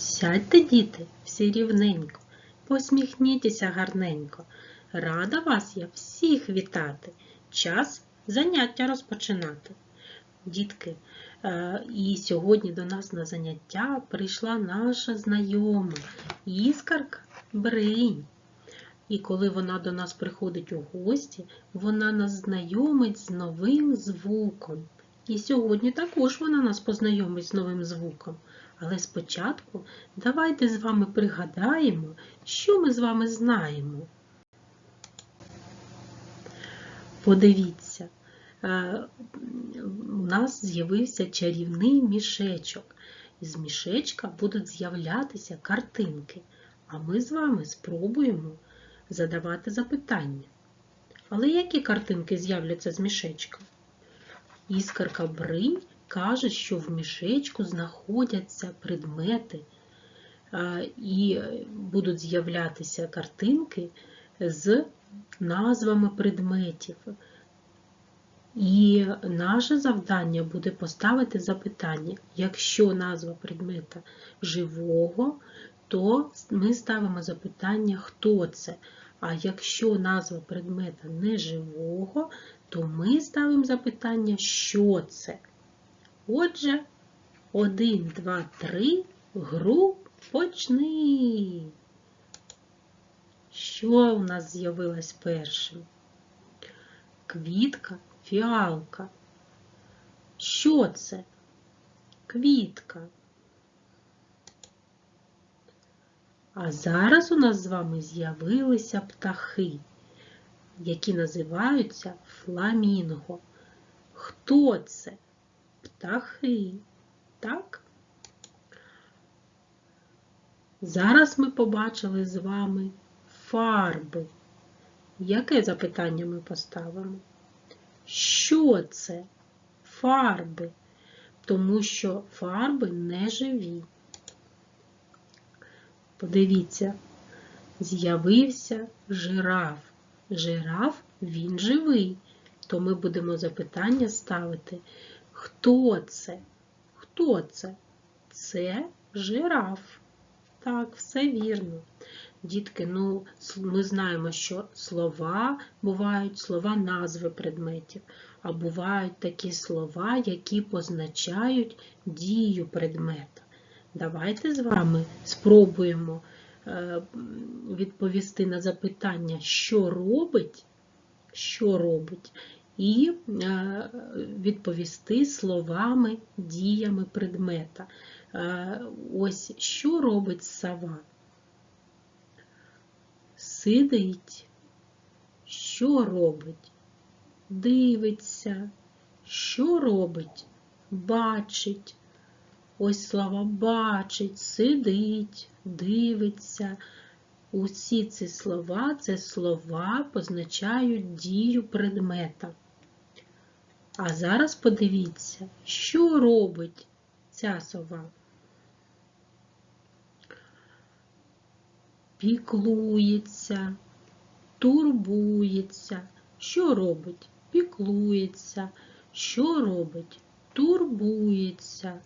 Сядьте, діти, всі рівненько, посміхнітеся гарненько. Рада вас я всіх вітати. Час заняття розпочинати. Дітки, е, і сьогодні до нас на заняття прийшла наша знайома Іскарка Бринь. І коли вона до нас приходить у гості, вона нас знайомить з новим звуком. І сьогодні також вона нас познайомить з новим звуком. Але спочатку давайте з вами пригадаємо, що ми з вами знаємо. Подивіться, е, у нас з'явився чарівний мішечок. Із мішечка будуть з'являтися картинки, а ми з вами спробуємо задавати запитання. Але які картинки з'являться з мішечка? Іскарка Бринь каже, що в мішечку знаходяться предмети і будуть з'являтися картинки з назвами предметів. І наше завдання буде поставити запитання, якщо назва предмета живого, то ми ставимо запитання, хто це. А якщо назва предмета неживого, то ми ставимо запитання, що це. Отже, 1, 2, 3, гру почни. Що у нас з'явилось першим? Квітка, фіалка. Що це? Квітка. А зараз у нас з вами з'явилися птахи, які називаються фламінго. Хто це? Птахи. Так? Зараз ми побачили з вами фарби. Яке запитання ми поставимо? Що це? Фарби, тому що фарби не живі. Подивіться, з'явився жираф. Жираф він живий, то ми будемо запитання ставити. Хто це? Хто це? Це жираф. Так, все вірно. Дітки, ну, ми знаємо, що слова бувають слова назви предметів, а бувають такі слова, які позначають дію предмета. Давайте з вами спробуємо е, відповісти на запитання, що робить, що робить, і е, відповісти словами, діями предмета. Е, ось що робить сова? Сидить, що робить? Дивиться, що робить? Бачить. Ось слова бачить, сидить, дивиться. Усі ці слова це слова позначають дію предмета. А зараз подивіться, що робить ця сова. Піклується, турбується. Що робить? Піклується. Що робить? Турбується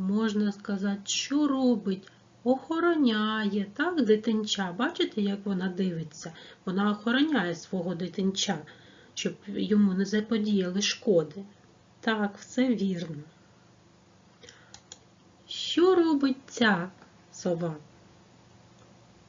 можна сказати, що робить? Охороняє, так, дитинча. Бачите, як вона дивиться? Вона охороняє свого дитинча, щоб йому не заподіяли шкоди. Так, все вірно. Що робить ця сова?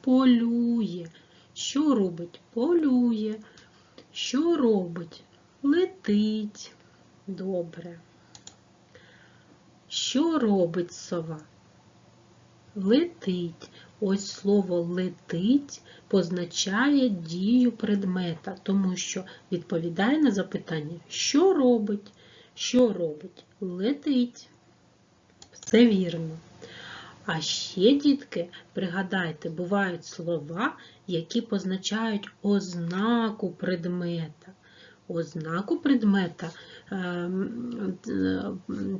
Полює. Що робить? Полює. Що робить? Летить. Добре. Що робить сова? Летить. Ось слово летить позначає дію предмета, тому що відповідає на запитання, що робить? Що робить? Летить. Все вірно. А ще, дітки, пригадайте, бувають слова, які позначають ознаку предмета. Ознаку предмета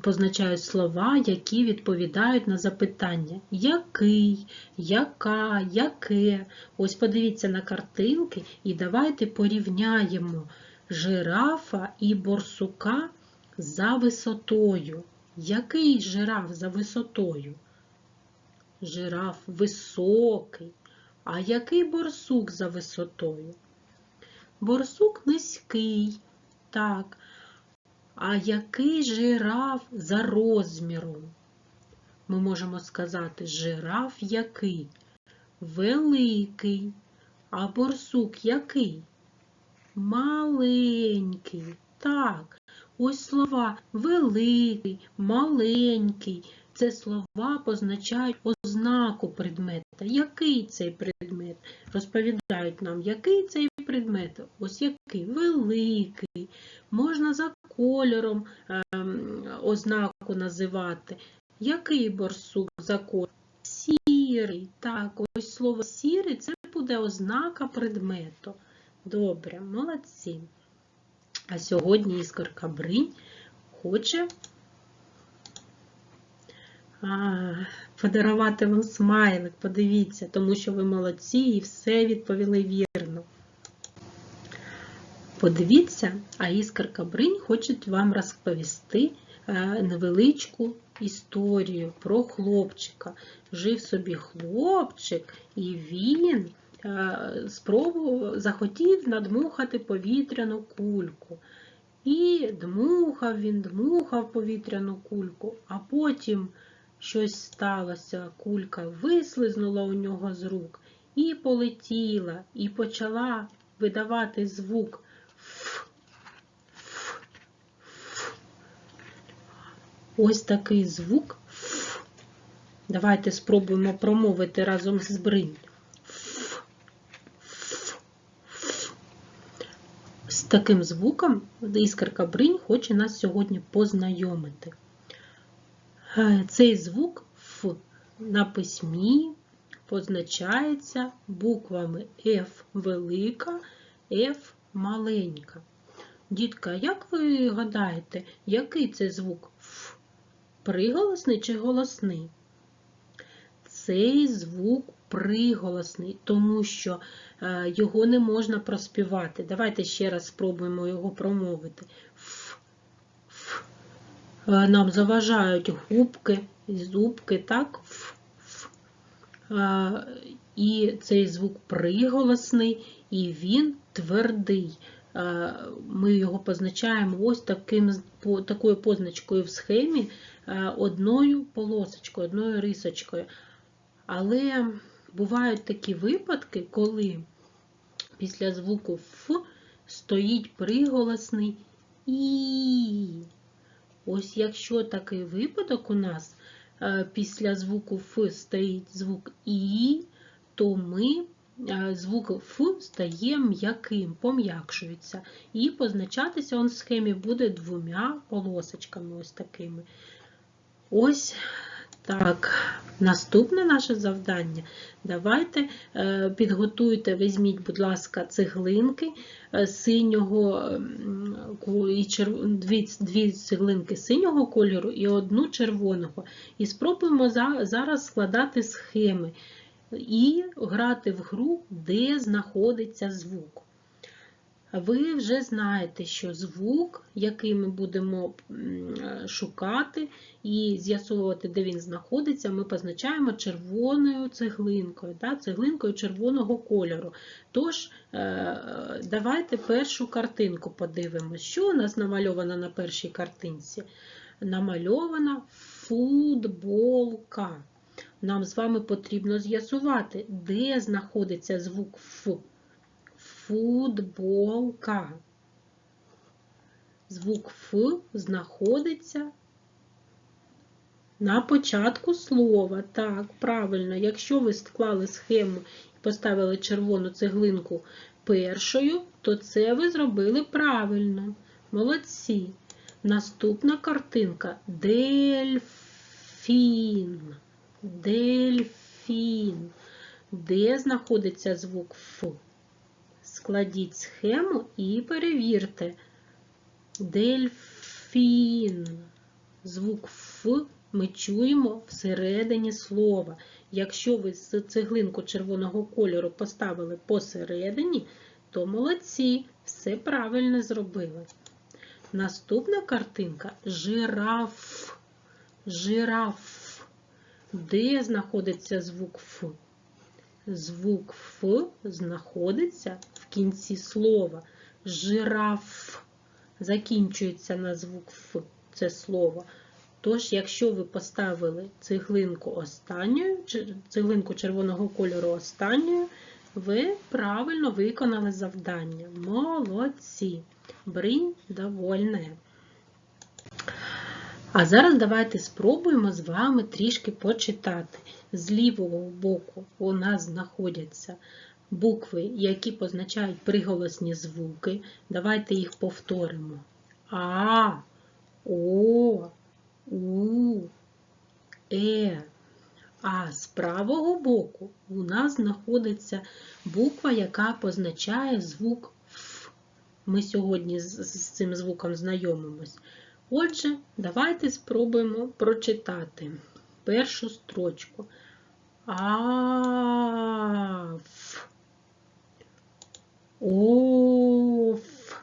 позначають слова, які відповідають на запитання який, яка, яке. Ось подивіться на картинки і давайте порівняємо жирафа і борсука за висотою. Який жираф за висотою? Жираф високий. А який борсук за висотою? Борсук низький. Так. А який жираф за розміром? Ми можемо сказати жираф який? Великий. А борсук який? Маленький. Так, ось слова великий, маленький. Це слова позначають ознаку предмета. Який цей предмет? Розповідають нам, який цей предмет. Ось який великий. Можна за кольором ем, ознаку називати. Який борсук за кольором? Сірий. Так, ось слово сірий це буде ознака предмету. Добре, молодці. А сьогодні іскорка Бринь хоче подарувати вам смайлик, подивіться, тому що ви молодці і все відповіли вірно. Подивіться, а іскорка Бринь хоче вам розповісти е, невеличку історію про хлопчика. Жив собі хлопчик, і він е, захотів надмухати повітряну кульку. І дмухав він, дмухав повітряну кульку, а потім щось сталося, кулька вислизнула у нього з рук і полетіла, і почала видавати звук. Ось такий звук. «ф». Давайте спробуємо промовити разом з бринь. «Ф». «Ф». «Ф». З таким звуком іскорка бринь хоче нас сьогодні познайомити. Е, Цей звук Ф на письмі позначається буквами F велика, F маленька. Дітка, як ви гадаєте, який це звук Ф? Приголосний чи голосний? Цей звук приголосний, тому що е, його не можна проспівати. Давайте ще раз спробуємо його промовити. Ф, ф. Е, Нам заважають губки, зубки, так? Ф, ф. Е, І цей звук приголосний, і він твердий. Ми його позначаємо ось таким, такою позначкою в схемі, одною полосочкою, одною рисочкою. Але бувають такі випадки, коли після звуку Ф стоїть приголосний І. Ось якщо такий випадок у нас е, після звуку Ф стоїть звук І, то ми е, звук Ф стає м'яким, пом'якшується. І позначатися он в схемі буде двома полосочками ось такими. Ось так, наступне наше завдання. Давайте е, підготуйте, візьміть, будь ласка, цеглинки е, синього і дві, дві цеглинки синього кольору і одну червоного. І спробуємо за- зараз складати схеми і грати в гру, де знаходиться звук. Ви вже знаєте, що звук, який ми будемо шукати і з'ясовувати, де він знаходиться, ми позначаємо червоною цеглинкою, да, цеглинкою червоного кольору. Тож, е, давайте першу картинку подивимося. Що у нас намальовано на першій картинці? Намальована футболка. Нам з вами потрібно з'ясувати, де знаходиться звук Ф. Футболка. Звук Ф знаходиться на початку слова. Так, правильно. Якщо ви склали схему і поставили червону цеглинку першою, то це ви зробили правильно. Молодці. Наступна картинка дельфін. Дельфін. Де знаходиться звук Ф? Складіть схему і перевірте. Дельфін. Звук Ф ми чуємо всередині слова. Якщо ви цеглинку червоного кольору поставили посередині, то молодці, все правильно зробили. Наступна картинка жираф. Жираф. Де знаходиться звук Ф? Звук Ф знаходиться кінці слова. Жираф закінчується на звук Ф. Це слово. Тож, якщо ви поставили цеглинку останньою, цеглинку червоного кольору останньою, ви правильно виконали завдання. Молодці! Бринь довольне. А зараз давайте спробуємо з вами трішки почитати. З лівого боку у нас знаходяться букви, які позначають приголосні звуки. Давайте їх повторимо. А, О, У, Е. А з правого боку у нас знаходиться буква, яка позначає звук Ф. Ми сьогодні з, цим звуком знайомимось. Отже, давайте спробуємо прочитати першу строчку. Аф. Оф.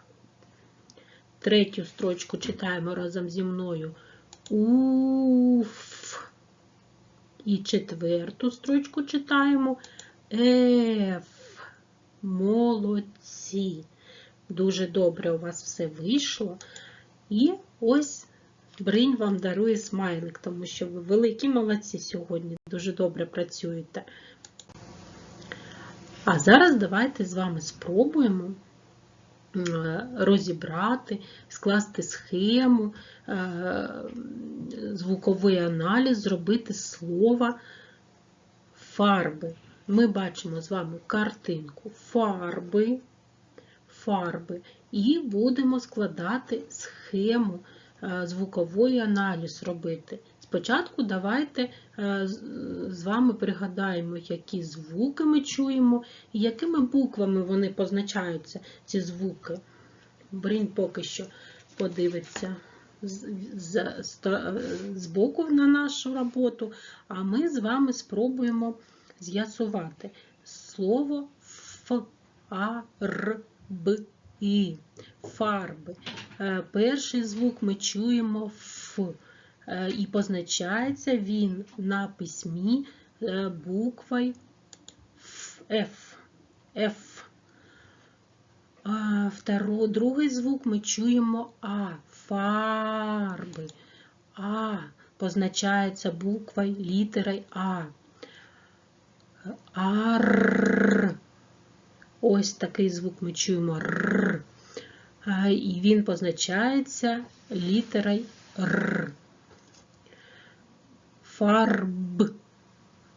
Третю строчку читаємо разом зі мною. Уф. І четверту строчку читаємо Еф. Молодці. Дуже добре у вас все вийшло. І ось Бринь вам дарує смайлик, тому що ви великі молодці сьогодні, дуже добре працюєте. А зараз давайте з вами спробуємо е, розібрати, скласти схему, е, звуковий аналіз, зробити слова фарби. Ми бачимо з вами картинку фарби, фарби і будемо складати схему, е, звуковий аналіз робити. Спочатку давайте е, з- вами пригадаємо, які звуки ми чуємо і якими буквами вони позначаються, ці звуки. Брінь поки що подивиться з боку на нашу роботу, а ми з вами спробуємо з'ясувати слово Ф, А, Р, Б, І. Фарби. Е, Перший звук ми чуємо Ф. Е, І позначається він на письмі е, буквою F. F. Второ, другий звук ми чуємо А. Фарби. А позначається буквою літерою А. Ар. Ось такий звук ми чуємо Р. І він позначається літерою Р. Фарб.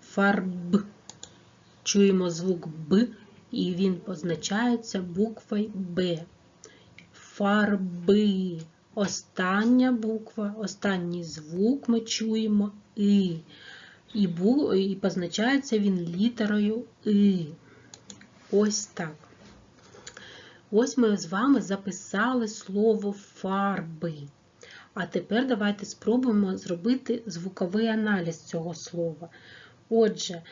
Фарб. Чуємо звук Б, і він позначається буквою Б. Фарби. Остання буква, останній звук ми чуємо И. І, бу, і позначається він літерою И. Ось так. Ось ми з вами записали слово фарби. А тепер давайте спробуємо зробити звуковий аналіз цього слова. Отже,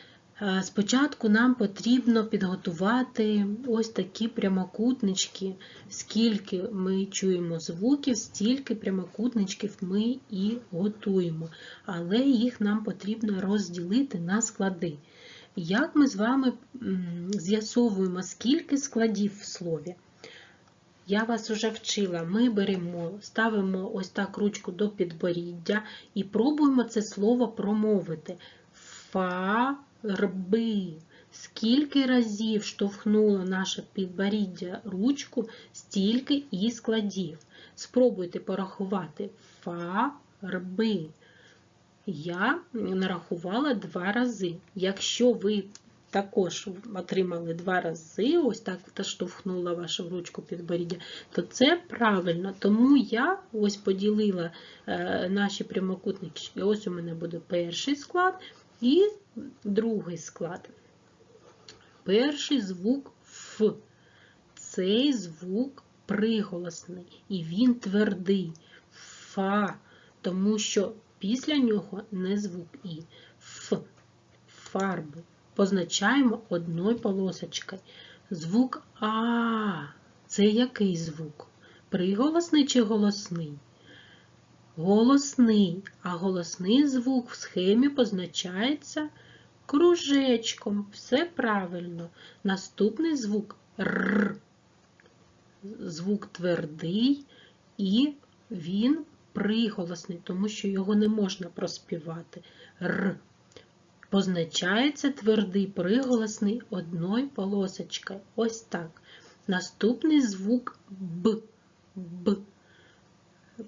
е, спочатку нам потрібно підготувати ось такі прямокутнички. Скільки ми чуємо звуків, стільки прямокутничків ми і готуємо. Але їх нам потрібно розділити на склади. Як ми з вами з'ясовуємо, скільки складів в слові? Я вас уже вчила. Ми беремо, ставимо ось так ручку до підборіддя і пробуємо це слово промовити. Фарби. Скільки разів штовхнуло наше підборіддя ручку, стільки і складів. Спробуйте порахувати фарби. Я нарахувала два рази. Якщо ви також отримали два рази, ось так штовхнула вашу ручку підборіддя, то це правильно. Тому я ось поділила е, наші прямокутники. Ось у мене буде перший склад і другий склад. Перший звук Ф. Цей звук приголосний, і він твердий. Фа, тому що після нього не звук І. Ф. Фарби позначаємо одною полосочкою. Звук А. Це який звук? Приголосний чи голосний? голосний, а голосний звук в схемі позначається кружечком. Все правильно. Наступний звук Р. Звук твердий і він приголосний, тому що його не можна проспівати. Р. Позначається твердий приголосний одною полосочкою. Ось так. Наступний звук Б. Б.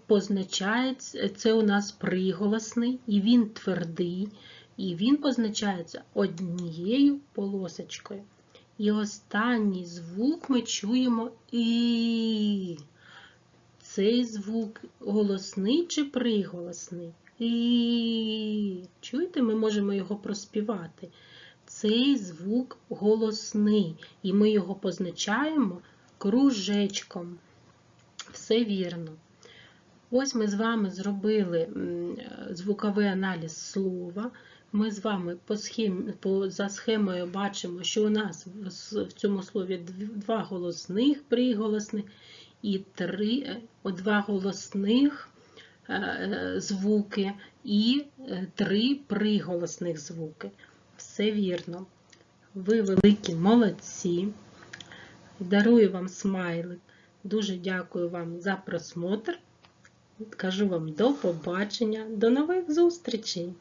Позначається, це у нас приголосний, і він твердий, і він позначається однією полосочкою. І останній звук ми чуємо І. Цей звук голосний чи приголосний? І. Чуєте, ми можемо його проспівати. Цей звук голосний, і ми його позначаємо кружечком. Все вірно. Ось ми з вами зробили звуковий аналіз слова. Ми з вами по схемі, по, за схемою бачимо, що у нас в, цьому слові два голосних приголосних і три, е, два голосних звуки і е, три приголосних звуки. Все вірно. Ви великі молодці. Дарую вам смайлик. Дуже дякую вам за просмотр. Кажу вам до побачення, до нових зустрічей!